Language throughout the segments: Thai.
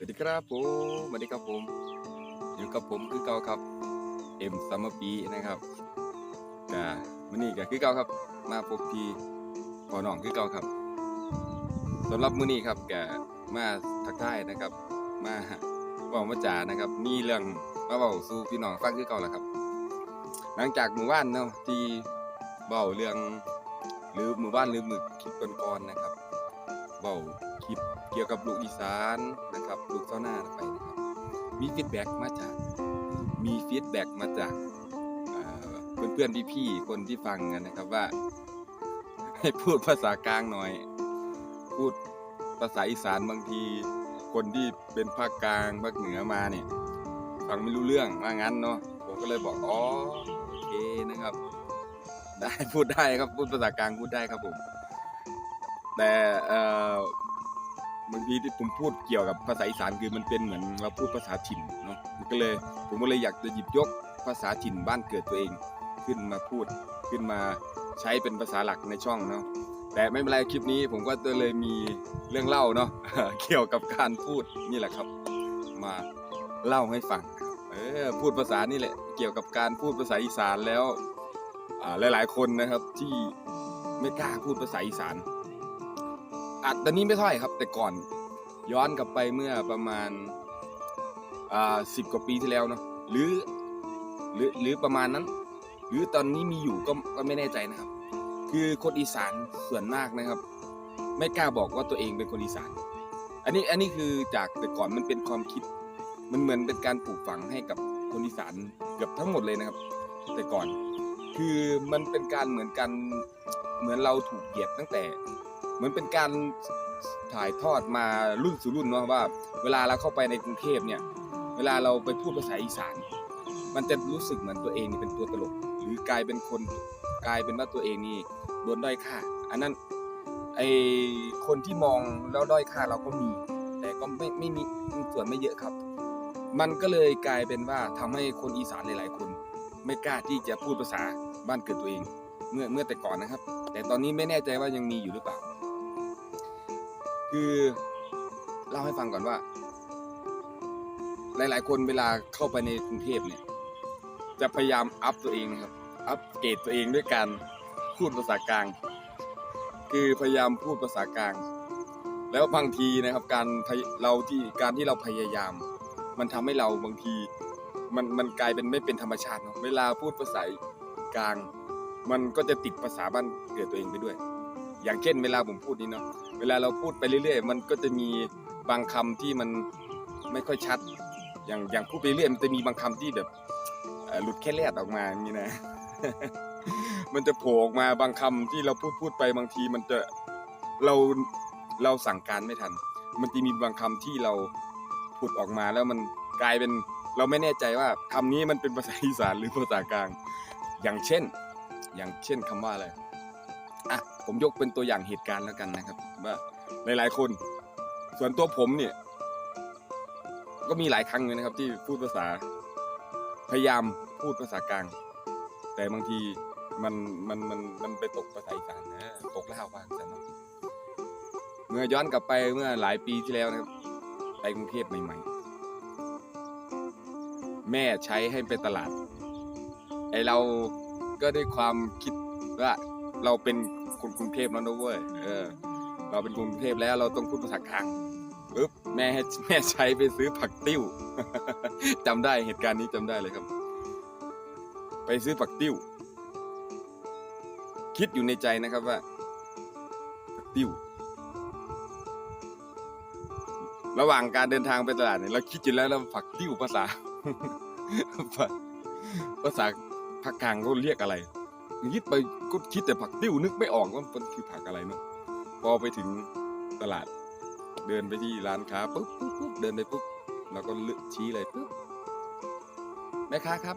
สวัสดีครับผมสวัสดีครับผม อยู่กับผมคือเก่าครับเอ็มซัมเมอร์ปีนะครับกะมื้อนี้ก็คือเก่าครับ มาพบพี่พอน้องคือเก่าครับสำหรับมื้อนี้ครับกมาทักทายนะครับ มาว้ามาจานะครับมีเรื่องมาเว้าสู่พี่น้องฟังคือเก่าแล้วครับ หลังจากหมู่บ้านเนาะที่เว้าเรื่องหรือหมู่บ้านหรือหมึกคลิปก่อนๆนะครับเว้าคลิปเกี่ยวกับลูกอีสาน นะครับลูกเจ้าหน้าไปนะครับมีฟีดแบ็กมาจากมีฟีดแบ็กมาจากเอ่อเพื่อนๆพี่ๆคนที่ฟังกันนะครับว่า ให้พูดภาษากลางหน่อย พูดภาษาอีสานบางที คนที่เป็นภาคกลางภาคเหนือมาเนี่ยฟังไม่รู้เรื่องว่างั้นเนาะผมก็เลยบอกอ๋อโอเคนะครับ ได้พูดได้ครับพูดภาษากลางพูดได้ครับผมแต่เอ่อ บางทีที่ผมพูดเกี่ยวกับภาษาอีสานคือมันเป็นเหมือนเราพูดภาษาถิ่นเนาะมันก็เลยผมก็เลยอยากจะหยิบยกภาษาถิ่นบ้านเกิดตัวเองขึ้นมาพูดขึ้นมาใช้เป็นภาษาหลักในช่องเนาะแต่ไม่เป็นไรคลิปนี้ผมก็เลยมีเรื่องเล่าเนาะเกี่ยวกับการพูดนี่แหละครับ มาเล่าให้ฟังเออพูดภาษานี่แหละ เกี่ยวกับการพูดภาษาอีสานแล้วอ่ายหลายคนนะครับที่ไม่กล้าพูดภาษาอีสาน อัดตอนนี้ไม่เท่าไหร่ครับ แต่ก่อนย้อนกลับไปเมื่อประมาณอ่าสิบกว่าปีที่แล้วเนาะหรือหรือหรือประมาณนั้น หรือตอนนี้มีอยู่ก็ก็ไม่แน่ใจนะครับ คือคนอีสานส่วนมากนะครับ ไม่กล้าบอกว่าตัวเองเป็นคนอีสาน อันนี้อันนี้คือจากแต่ก่อนมันเป็นความคิด มันเหมือนเป็นการปลูกฝังให้กับคนอีสานเกือบทั้งหมดเลยนะครับ แต่ก่อนคือมันเป็นการเหมือนกันเหมือนเราถูกเหยียดตั้งแต่ เหมือนเป็นการถ่ายทอดมารุ่นสู่รุ่นเนาะว่า เวลาเราเข้าไปในกรุงเทพเนี่ย เวลาเราไปพูดภาษาอีสาน มันจะรู้สึกเหมือนตัวเองนี่เป็นตัวตลก หรือกลายเป็นคนกลายเป็นว่าตัวเองนี่โดนด้อยค่า อันนั้นไอคนที่มองแล้วด้อยค่าเราก็มี แต่ก็ไม่ไม่มีส่วนไม่เยอะครับ มันก็เลยกลายเป็นว่าทำให้คนอีสานหลาย ๆ คน ไม่กล้าที่จะพูดภาษาบ้านเกิดตัวเอง เมื่อเมื่อแต่ก่อนนะครับ แต่ตอนนี้ไม่แน่ใจว่ายังมีอยู่หรือเปล่า คือเล่าให้ฟังก่อนว่า หลาย ๆ คนเวลาเข้าไปในกรุงเทพเนี่ย จะพยายามอัพตัวเองนะครับ อัพเกรดตัวเองด้วยการพูดภาษากลาง คือพยายามพูดภาษากลาง แล้วบางทีนะครับ การเราที่การที่เราพยายาม มันทำให้เราบางที มันมันกลายเป็นไม่เป็นธรรมชาติเนาะเวลาพูดภาษากลาง มันก็จะติดภาษาบ้านเกิดตัวเองไปด้วย อย่างเช่นเวลาผมพูดนี้เนาะเวลาเราพูดไปเรื่อยๆ มันก็จะมีบางคำที่มันไม่ค่อยชัด อย่างอย่างพูดไปเรื่อยมันจะมีบางคำที่แบบหลุดแค่แลดออกมาอย่างนี้นะ มันจะโผล่ออกมาบางคำที่เราพูดพูดไปบางทีมันจะเราเราสั่งการไม่ทัน มันจะมีบางคำที่เราพูดออกมาแล้วมันกลายเป็นเราไม่แน่ใจว่าคำนี้มันเป็นภาษาอีสานหรือภาษากลาง อย่างเช่น อย่างเช่นคำว่าอะไรอะ ผมยกเป็นตัวอย่างเหตุการณ์แล้วกันนะครับ ว่าหลาย ๆ คน ส่วนตัวผมเนี่ย ก็มีหลายครั้งเลยนะครับ ที่พูดภาษา พยายามพูดภาษากลาง แต่บางทีมันมันมันมันไปตกภาษาอีสานนะตกล่าวบ้างซะเนาะเมื่อย้อนกลับไปเมื่อหลายปีที่แล้วนะครับไปกรุงเทพใหม่ ๆ แม่ใช้ให้ไปตลาดไอเราก็ด้วยความคิดว่าเราเป็น คนกรุงเทพแล้วนะเว้ยเออ เราเป็นคนกรุงเทพแล้วเราต้องพูดภาษากลางปึ๊บแม่ให้แม่ใช้ไปซื้อผักติ้วจำได้เหตุการณ์นี้จำได้เลยครับ ไปซื้อผักติ้ว คิดอยู่ในใจนะครับว่าผักติ้ว ระหว่างการเดินทางไปตลาดเนี่ยเราคิดอยู่แล้วแล้วผักติ้วภาษาภาษาภาคกลางเขาเรียกอะไร คิดไปก็คิดแต่ผักติ้วนึกไม่ออกว่ามันคือผักอะไรเนาะพอไปถึงตลาด เดินไปที่ร้านค้าปุ๊บปุ๊บปุ๊บเดินไปปุ๊บเราก็เลือกชี้เลยปุ๊บแม่ค้าครับ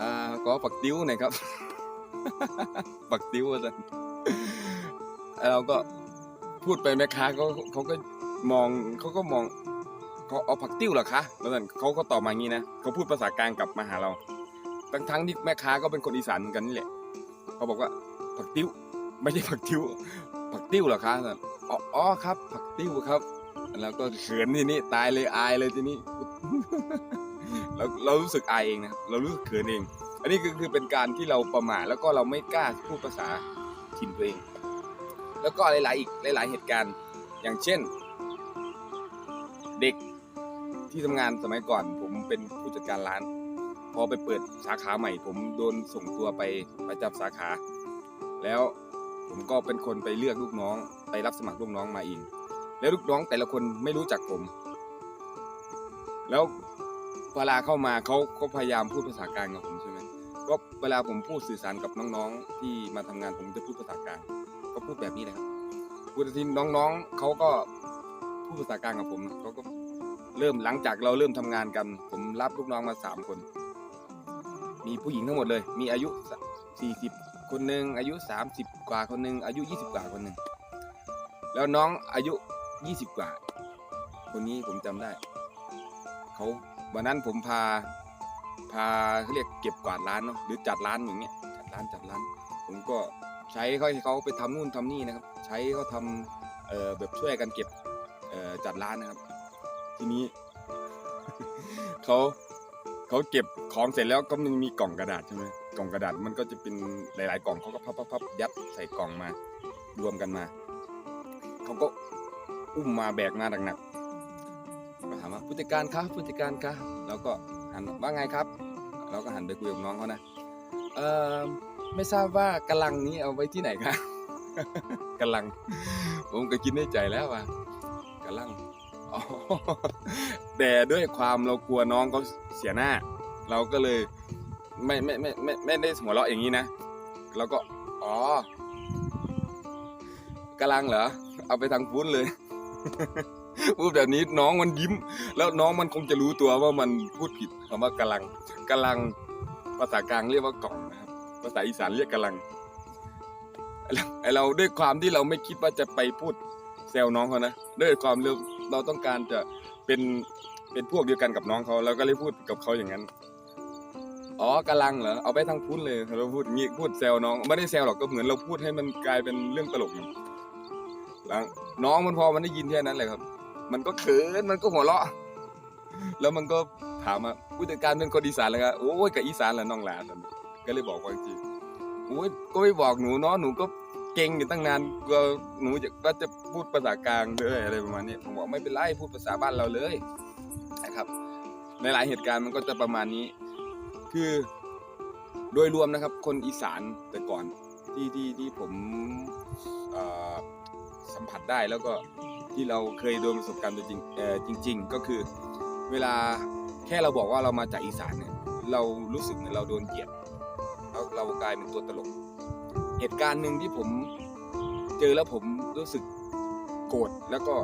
อ่าขอผักติ้วหน่อยครับผักติ้วอาจารย์เราก็พูดไปแม่ค้าเขาเขาก็มองเขาก็มองเขาเอาผักติ้วเหรอคะแล้วนั่นเขาก็ตอบมางี้นะเขาพูดภาษากลางกลับมาหาเรา ทั้งทั้งที่แม่ค้าก็เป็นคนอีสานเหมือนกันนี่แหละเขาบอกว่าผักติ้ว ไม่ใช่ผักติ้ว ผักติ้วเหรอคะอ๋อครับ ผักติ้วครับ แล้วก็เขินทีนี้ตายเลยอายเลยทีนี้เราเรารู้สึกอายเองนะเรารู้สึกเขินเอง อันนี้คือคือเป็นการที่เราประมาทแล้วก็เราไม่กล้าพูดภาษาถิ่นตัวเอง แล้วก็หลาย ๆ อีกหลาย ๆ เหตุการณ์ อย่างเช่น เด็กที่ทำงานสมัยก่อน ผมเป็นผู้จัดการร้าน พอไปเปิดสาขาใหม่ ผมโดนส่งตัวไปประจำสาขา แล้วผมก็เป็นคนไปเลือกลูกน้อง ไปรับสมัครลูกน้องมาเองแล้วลูกน้องแต่ละคนไม่รู้จักผม แล้วเวลาเข้ามาเขาก็พยายามพูดภาษากลางกับผมใช่ไหมก็เวลาผมพูดสื่อสารกับน้องๆ ที่มาทำงานผมจะพูดภาษากลางก็พูดแบบนี้เลยครับพูดทีน้องๆเขาก็พูดภาษากลางกับผมเขาก็เริ่มหลังจากเราเริ่มทำงานกัน ผมรับลูกน้องมาสามคน มีผู้หญิงทั้งหมดเลย มีอายุสี่สิบคนหนึ่งอายุสามสิบกว่าคนหนึ่งอายุยี่สิบกว่าคนหนึ่งแล้วน้องอายุยี่สิบกว่า คนนี้ผมจำได้เขาวันนั้นผมพาพาเขาเรียกเก็บกวาดร้านเนาะหรือจัดร้านอย่างเงี้ยจัดร้านจัดร้าน ผมก็ใช้เขาให้เขาไปทำนู่นทำนี่นะครับ ใช้เขาทำเอ่อแบบช่วยกันเก็บเอ่อจัดร้านนะครับ ทีนี้เขา เขาเก็บของเสร็จแล้วก็มันมีกล่องกระดาษใช่ไหมกล่องกระดาษมันก็จะเป็นหลาย ๆ กล่องเขาก็พับพับพับยัดใส่กล่องมารวมกันมาเขาก็อุ้มมาแบกมาหนักๆก็ถามว่าผู้จัดการคะผู้จัดการคะแล้วก็หันว่าไงครับ เราก็หันไปคุยกับน้องเขานะเออไม่ทราบว่ากำลังนี้เอาไว้ที่ไหนคะกำลัง ผมก็คิดในใจแล้วว่ากำลัง แต่ด้วยความเรากลัวน้องเขาเสียหน้า เราก็เลยไม่ไม่ไม่ไม่ไม่ได้หัวเราะอย่างนี้นะเราก็อ๋อกำลังเหรอเอาไปทางพุ้นเลยพูดแบบนี้น้องมันยิ้ม แล้วน้องมันคงจะรู้ตัวว่ามันพูดผิดคำว่ากำลังกำลังภาษากลางเรียกว่ากล่องนะครับภาษาอีสานเรียกกำลังไอเราด้วยความที่เราไม่คิดว่าจะไปพูดแซวน้องเขานะด้วยความเรื่องเราต้องการจะเป็น เป็นพวกเดียวกันกับน้องเขาแล้วก็เลยพูดกับเขาอย่างนั้น อ๋อกำลังเหรอเอาไปทางพุ้นเลยเราพูดงี้พูดแซวน้องไม่ได้แซวหรอกก็เหมือนเราพูดให้มันกลายเป็นเรื่องตลกหลังน้องมันพอมันได้ยินแค่นั้นเลยครับ มันก็เขินมันก็หัวเราะ แล้วมันก็ถามว่าผู้จัดการเป็นคนอีสานเลยครับโอ้ยกับอีสานแหละน้องหลานก็เลยบอกว่าจริงโอ้ยก็ไม่บอกหนูเนาะหนูก็เก่งอยู่ตั้งนานก็หนูจะก็จะพูดภาษากลางด้วยอะไรประมาณนี้ผมบอกไม่เป็นไรพูดภาษาบ้านเราเลย นะครับในหลายเหตุการณ์มันก็จะประมาณนี้ คือโดยรวมนะครับ คนอีสานแต่ก่อนที่ที่ที่ผมสัมผัสได้แล้วก็ที่เราเคยโดนประสบการณ์จริงจริงก็คือเวลาแค่เราบอกว่าเรามาจากอีสานเนี่ยเรารู้สึกเหมือนเราโดนเหยียดแล้วเรากลายเป็นตัวตลก เหตุการณ์หนึ่งที่ผมเจอแล้วผมรู้สึกโกรธแล้วก็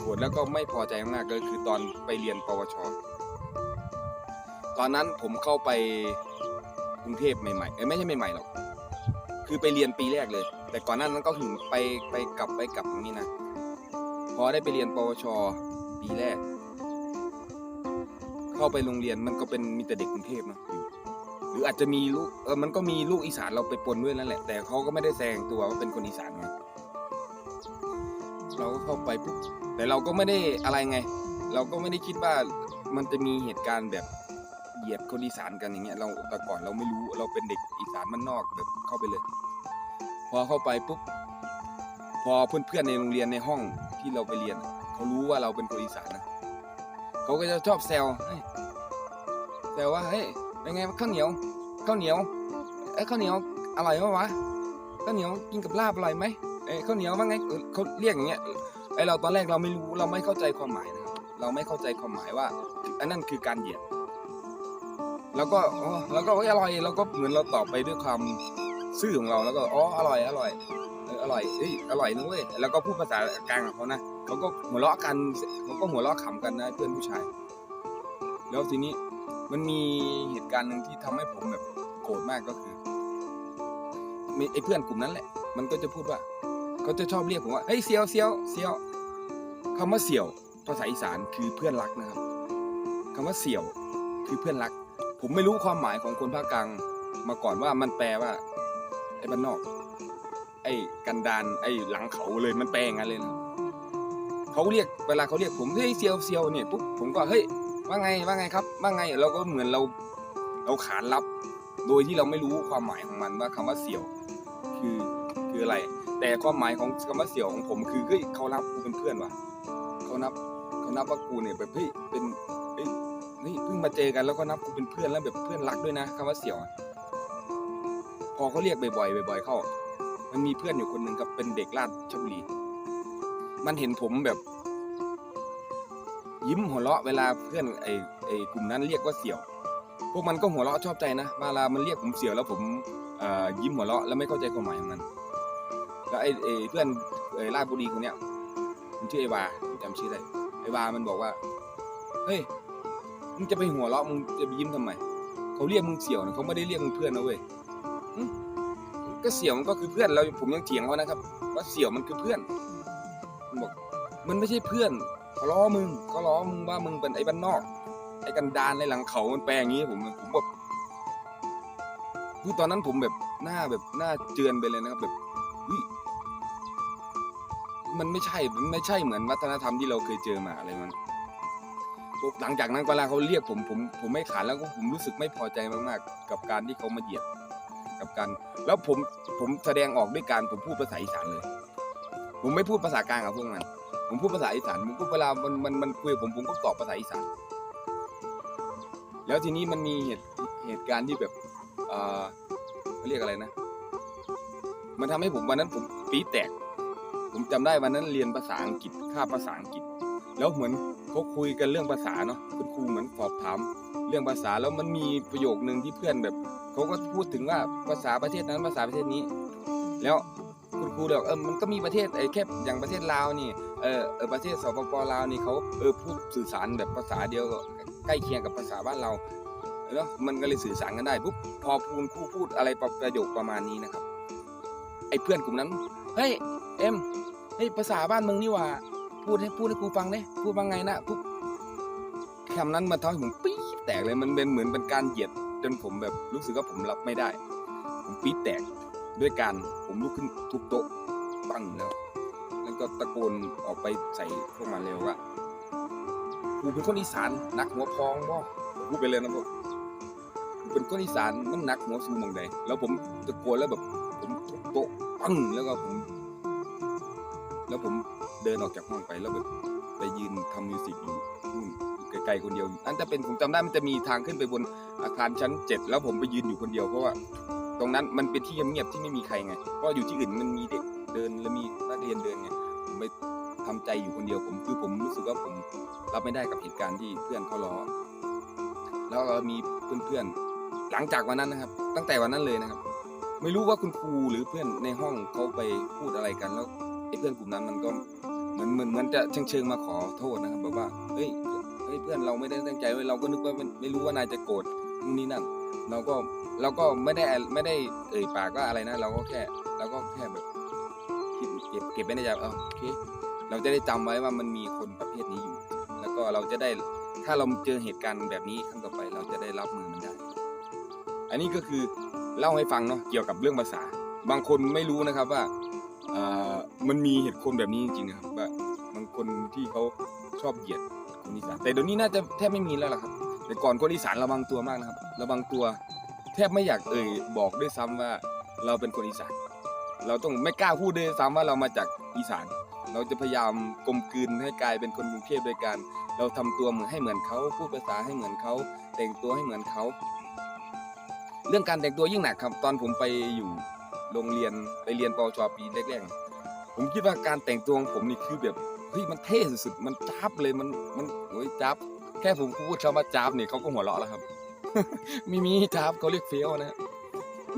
โกรธแล้วก็ไม่พอใจมากๆก็คือตอนไปเรียนปวช ตอนนั้นผมเข้าไปกรุงเทพใหม่ๆเอ้ยไม่ใช่ใหม่ๆหรอก คือไปเรียนปีแรกเลย แต่ก่อนหน้านั้นก็ถึงไปไปกลับไปกลับอย่างนี้นะ พอได้ไปเรียนปวช ปีแรก เข้าไปโรงเรียนมันก็เป็นมีแต่เด็กกรุงเทพนะอยู่หรืออาจจะมีลูกเออมันก็มีลูกอีสานเราไปปนด้วยนั่นแหละ แต่เขาก็ไม่ได้แสดงตัวว่าเป็นคนอีสานไง เราก็เข้าไปปุ๊บแต่เราก็ไม่ได้อะไรไง เราก็ไม่ได้คิดว่ามันจะมีเหตุการณ์แบบเหยียดคนอีสานกันอย่างเงี้ยเราแต่ก่อนเราไม่รู้เราเป็นเด็กอีสานมันนอกแบบเข้าไปเลย พอเข้าไปปุ๊บพอเพื่อนๆในโรงเรียนในห้องที่เราไปเรียนเขารู้ว่าเราเป็นคนอีสานนะเขาก็จะชอบแซวแซวว่าเฮ้ยเป็นไงข้าวเหนียวข้าวเหนียวเอ้ข้าวเหนียวอร่อยไหมวะข้าวเหนียวกินกับลาบอร่อยไหม เอ้ยข้าวเหนียวว่าไงเออเขาเรียกอย่างเงี้ยไอเราตอนแรกเราไม่รู้เราไม่เข้าใจความหมายนะครับเราไม่เข้าใจความหมายว่าอันนั้นคือการเหยียดแล้วก็อ๋อแล้วก็อ้ยอร่อยเราก็เหมือนเราตอบไปด้วยความซื่อของเราแล้วก็อ๋ออร่อยอร่อยเอออร่อยเอ้ยอร่อยนะเว้ยแล้วก็พูดภาษากลางกับเขานะเขาก็หัวเราะกันเขาก็หัวเราะขำกันนะเพื่อนผู้ชาย แล้วทีนี้มันมีเหตุการณ์หนึ่งที่ทำให้ผมแบบโกรธมากก็คือมีไอ้เพื่อนกลุ่มนั้นแหละ มันก็จะพูดว่า เขาจะชอบเรียกผมว่าเฮ้ยเซียวเซียวเซียวคำว่าเสี่ยวภาษาอีสานคือเพื่อนรักนะครับคำว่าเสี่ยวคือเพื่อนรัก ผมไม่รู้ความหมายของคนภาคกลางมาก่อนว่ามันแปลว่าไอ้บ้านนอก ไอ้กันดานไอ้หลังเขาเลยมันแปลงงั้นเลยนะเขาเรียกเวลาเขาเรียกผมเฮ้ยเซียวเซียวเนี่ยปุ๊บผมก็เฮ้ยว่าไงว่าไงครับ ว่าไงเราก็เหมือนเราเราขานรับ โดยที่เราไม่รู้ความหมายของมันว่าคำว่าเสี่ยว คือคืออะไร แต่ความหมายของคำว่าเสี่ยวของผมคือเฮ้ยเขารับกูเป็นเพื่อนว่ะเขานับเขานับว่ากูเนี่ยแบบเฮ้ยเป็นเฮ้ยเฮ้ยเพิ่งมาเจอกันแล้วก็นับกูเป็นเพื่อนแล้วแบบเพื่อนรักด้วยนะคำว่าเสี่ยวพอเขาเรียกบ่อยๆบ่อย ๆ เข้า มันมีเพื่อนอยู่คนหนึ่งครับเป็นเด็กราดชบุรีมันเห็นผมแบบ ยิ้มหัวเราะเวลาเพื่อนไอ้ไอ้กลุ่มนั้นเรียกว่าเสี่ยว พวกมันก็หัวเราะชอบใจนะเวลามันเรียกผมเสี่ยวแล้วผมอ่อยิ้มหัวเราะแล้วไม่เข้าใจความหมายของมัน แล้วไอ้เพื่อนไอ้ราชบุรีคนเนี้ยมันชื่อไอ้วาจำชื่อได้ไอ้วามันบอกว่าเฮ้ยมึงจะไปหัวเราะมึงจะไปยิ้มทำไมเขาเรียกมึงเสี่ยวนะเขาไม่ได้เรียกมึงเพื่อนนะเว้ยก็เสี่ยวมันก็คือเพื่อนเราผมยังเถียงเขานะครับว่าเสี่ยวมันคือเพื่อนมันบอกมันไม่ใช่เพื่อนเขาล้อมึงเขาล้อมึงว่ามึงเป็นไอ้บ้านนอก ไอ้กันดานในหลังเขามันแปลอย่างนี้ผมผมแบบคือตอนนั้นผมแบบหน้าแบบหน้าเจือนไปเลยนะครับแบบ มันไม่ใช่มันไม่ใช่เหมือนวัฒนธรรมที่เราเคยเจอมาอะไรมันหลังจากนั้นเวลาเขาเรียกผมผมผมไม่ขานแล้วก็ผมรู้สึกไม่พอใจมากๆ กับการที่เขามาเหยียดกับการแล้วผมผมแสดงออกด้วยการผมพูดภาษาอีสานเลย ผมไม่พูดภาษากลางกับพวกมันผมพูดภาษาอีสานผมก็เวลามันมันมันคุยกับผมผมก็ตอบภาษาอีสานแล้วทีนี้มันมีเหตุเหตุการณ์ที่แบบเออเขาเรียกอะไรนะ มันทำให้ผมวันนั้นผมปีแตก ผมจำได้วันนั้นเรียนภาษาอังกฤษค่าภาษาอังกฤษ แล้วเหมือนเขาคุยกันเรื่องภาษาเนาะคุณครูเหมือนสอบถาม เรื่องภาษาแล้วมันมีประโยคนึงที่เพื่อนแบบเขาก็พูดถึงว่าภาษาประเทศนั้นภาษาประเทศนี้ แล้วคุณครูบอกเออมันก็มีประเทศไอ้แค่อย่างประเทศลาวนี่เออเออประเทศสปปลาวนี่เขาเออพูดสื่อสารแบบภาษาเดียวกับใกล้เคียงกับภาษาบ้านเราเนาะมันก็เลยสื่อสารกันได้ปุ๊บพอคุณครูพูดอะไรประโยคประมาณนี้นะครับไอ้เพื่อนกลุ่มนั้นเฮ้ย เอ็มเฮ้ยภาษาบ้านมึงนี่หว่า พูดให้พูดให้ครูฟังเนี่ยพูดว่าไงนะปุ๊บคำนั้นมาทำให้ผมปี๊ดแตกเลยมันเป็นเหมือนเป็นการเหยียดจนผมแบบรู้สึกว่าผมรับไม่ได้ ผมปี๊ดแตกด้วยการผมลุกขึ้นทุบโต๊ะปั้งแล้วแล้วก็ตะโกนออกไปใส่พวกมันเลยว่ากูเป็นคนอีสานหนักหัวพองบ่พูดไปเลยนะพวกเป็นคนอีสานมันหนักหัวสูงมองใดแล้วผมตะโกนแล้วแบบผมทุบโต๊ะปั้งแล้วก็ผม แล้วผมเดินออกจากห้องไปแล้วแบบไปยืนทำมิวสิกอยู่นู่นไกลๆคนเดียวนั่นจะเป็นผมจำได้มันจะมีทางขึ้นไปบนอาคารชั้นเจ็ดแล้วผมไปยืนอยู่คนเดียวเพราะว่าตรงนั้นมันเป็นที่เงียบที่ไม่มีใครไงเพราะอยู่ที่อื่นมันมีเด็กเดินแล้วมีนักเรียนเดินไงผมไปทำใจอยู่คนเดียวผมคือผมรู้สึกว่าผมรับไม่ได้กับเหตุการณ์ที่เพื่อนเขาล้อแล้วก็มีเพื่อนๆหลังจากวันนั้นนะครับ ตั้งแต่วันนั้นเลยนะครับ ไม่รู้ว่าคุณครูหรือเพื่อนในห้องเขาไปพูดอะไรกันแล้ว เพื่อนกลุ่มนั้นมันก็เหมือนเหมือนเหมือนจะเชิงเชิงมาขอโทษนะครับแบบว่าเฮ้ยเฮ้ยเพื่อนเราไม่ได้ตั้งใจเว้ยเราก็นึกว่ามันไม่รู้ว่านายจะโกรธนู่นนี่นั่นเราก็เราก็ไม่ได้ไม่ได้เอ่ยปากว่าอะไรนะ เราก็แค่เราก็แค่แบบคิดเก็บเก็บไว้ในใจเออโอเคเราจะได้จำไว้ว่ามันมีคนประเภทนี้อยู่ แล้วก็เราจะได้ถ้าเราเจอเหตุการณ์แบบนี้ครั้งต่อไปเราจะได้รับมือมันได้ อันนี้ก็คือเล่าให้ฟังเนาะเกี่ยวกับเรื่องภาษา บางคนไม่รู้นะครับว่า อ่อมันมีเหตุคนแบบนี้จริงๆนะครับว่าบางคนที่เขาชอบเหยียดคนอีสานแต่เดี๋ยวนี้น่าจะแทบไม่มีแล้วล่ะครับ แต่ก่อนคนอีสานระวังตัวมากนะครับ ระวังตัว แทบไม่อยากเอ่ยบอกด้วยซ้ำว่าเราเป็นคนอีสาน เราต้องไม่กล้าพูดด้วยซ้ำว่าเรามาจากอีสาน เราจะพยายามกลมกลืนให้กลายเป็นคนกรุงเทพโดยการ เราทำตัวเหมือนให้เหมือนเขาพูดภาษาให้เหมือนเขาแต่งตัวให้เหมือนเขา เรื่องการแต่งตัวยิ่งหนักครับ ตอนผมไปอยู่ โรงเรียนไปเรียนปวชปีแรกๆผมคิดว่าการแต่งตัวของผมนี่คือแบบเฮ้ยมันเท่สุดๆมันจ้าบเลยมันมันโอ้ยจ้าบแค่ผมพูดคำว่าจ้าบเนี่ยเขาก็หัวเราะแล้วครับ มีมีจ้าบเขาเรียกเฟี้ยวนะ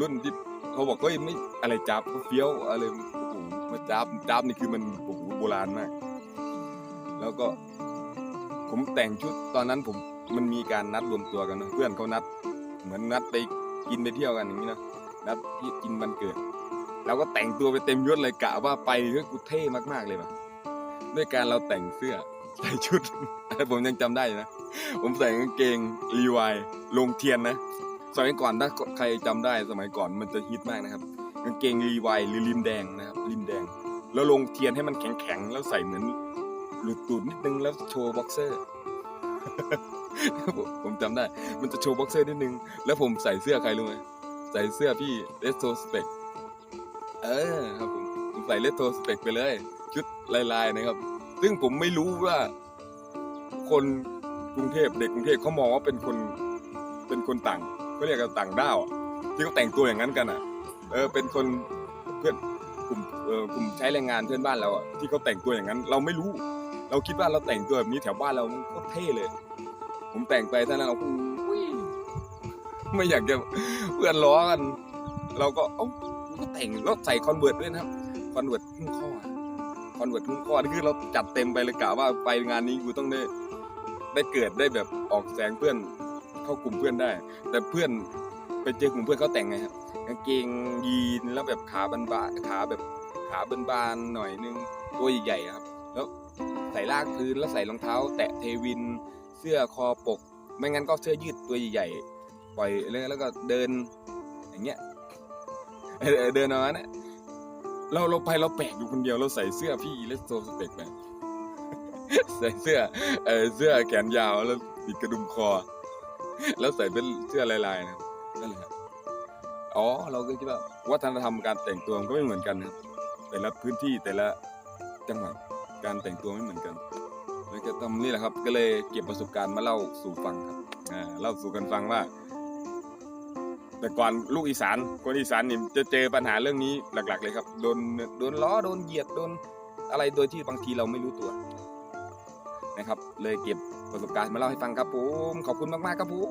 รุ่นที่เขาบอกเฮ้ยไม่อะไรจ้าบเฟี้ยวอะไรโอ้โหมาจ้าบจ้าบนี่คือมันโอ้โหโบราณมาก แล้วก็ ผมแต่งชุดตอนนั้นผมมันมีการนัดรวมตัวกันนะเพื่อนเขานัด เหมือนนัดไปกินไปเที่ยวกันอย่างนี้นะ นัดที่กินวันเกิดเราก็แต่งตัวไปเต็มยศเลยกะว่าไปก็กูเท่มากๆเลยว่ะด้วยการเราแต่งเสื้อใส่ชุด ผมยังจำได้นะ ผมใส่กางเกงรีวายลงเทียนนะสมัยก่อนถ้าใครจำได้สมัยก่อนมันจะฮิตมากนะครับกางเกงรีไวหรือริมแดงนะครับริมแดง แล้วลงเทียนให้มันแข็งๆแล้วใส่เหมือนหลุดตูดนิดนึงแล้วโชว์บ็อกเซอร์ ผมผมจำได้ มันจะโชว์บ็อกเซอร์นิดนึง แล้วผมใส่เสื้อใครรู้ไหม ใส่เสื้อพี่เลสโ o สเปกเออครับผมผมใส่เลสโ o สเปกไปเลย ชุดลายๆนะครับ ซึ่งผมไม่รู้ว่า คนกรุงเทพเด็กกรุงเทพเขามองว่าเป็นคนเป็นคนต่างเขาเรียกกันต่างด้าวที่เขาแต่งตัวอย่างนั้นกันอะ เออเป็นคนเพื่อนกลุ่มเออกลุ่มใช้แรงงานเพื่อนบ้านเราอะที่เขาแต่งตัวอย่างนั้น เราไม่รู้ เราคิดว่าเราแต่งตัวแบบนี้แถวบ้านเรามันโคตรเท่เลย ผมแต่งไปท่านั้นเรา ไม่อยากจะเพื่อนล้อกัน เราก็เอ้าก็แต่งแล้วใส่คอนเวิร์ตด้วยนะครับคอนเวิร์ตหุ้มข้อคอนเวิร์ตหุ้มข้อนี่คือเราจัดเต็มไปเลยกะว่าไปงานนี้กูต้องได้ได้เกิดได้แบบออกแสงเพื่อนเข้ากลุ่มเพื่อนได้ แต่เพื่อนไปเจอกลุ่มเพื่อนเขาแต่งไงครับกางเกงยีนแล้วแบบขาบานบาขาแบบขาบานหน่อยนึงตัวใหญ่ๆครับ แล้วใส่ลากพื้นแล้วใส่รองเท้า แตะเทวินเสื้อคอปก ไม่งั้นก็เสื้อยืดตัวใหญ่ๆ ปล่อยแล้วแล้วก็เดินอย่างเงี้ยเออเออเดินเอานะเราเราไปเราแปลกอยู่คนเดียวเราใส่เสื้อพี่เลสโซสเปกไปใส่เสื้อเออเสื้อแขนยาวแล้วปิดกระดุมคอ แล้วใส่เป็นเสื้อลายๆนะนั่นแหละอ๋อเราก็คิดว่าวัฒนธรรมการแต่งตัวมันก็ไม่เหมือนกันนะครับแต่ละพื้นที่แต่ละจังหวัดการแต่งตัวไม่เหมือนกันแล้วก็ทำนี่แหละครับ ก็เลยเก็บประสบการณ์มาเล่าสู่ฟังครับอ่าเล่าสู่กันฟังว่า แต่ก่อนลูกอีสานคนอีสานนี่จะเจอปัญหาเรื่องนี้หลัก ๆ เลยครับโดนโดนล้อโดนเหยียดโดนอะไรโดยที่บางทีเราไม่รู้ตัวนะครับ เลยเก็บประสบการณ์มาเล่าให้ฟังครับผมขอบคุณมากๆครับผม